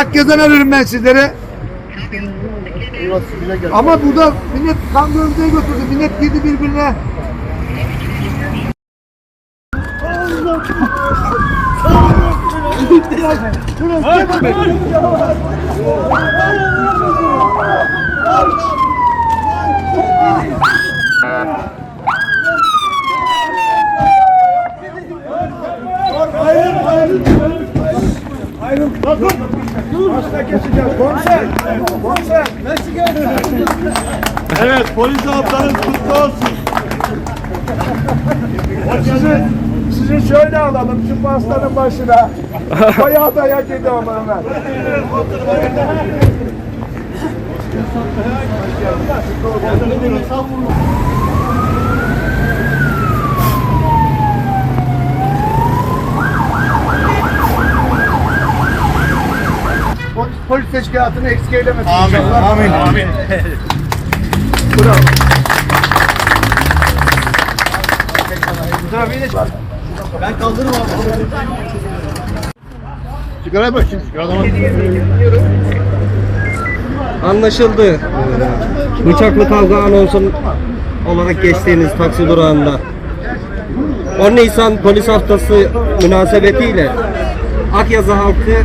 Akyaz'dan arıyorum ben sizlere. Ama burada millet kan gövdeye götürdü. Millet girdi birbirine. Evet, polis haftanız kutlu olsun. Sizi, sizi şöyle alalım şu pastanın başına. Bayağı dayak yedi ama Ömer. Polis, polis teşkilatını eksik eylemesin. Amin, amin, amin. Sigaraya bak şimdi. Sigaradan Anlaşıldı. Bıçaklı kavga anonsun olarak geçtiğiniz taksi durağında. 10 Nisan polis haftası münasebetiyle Akyazı halkı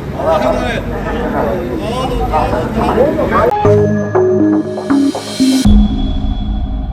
好，好，好，好，好。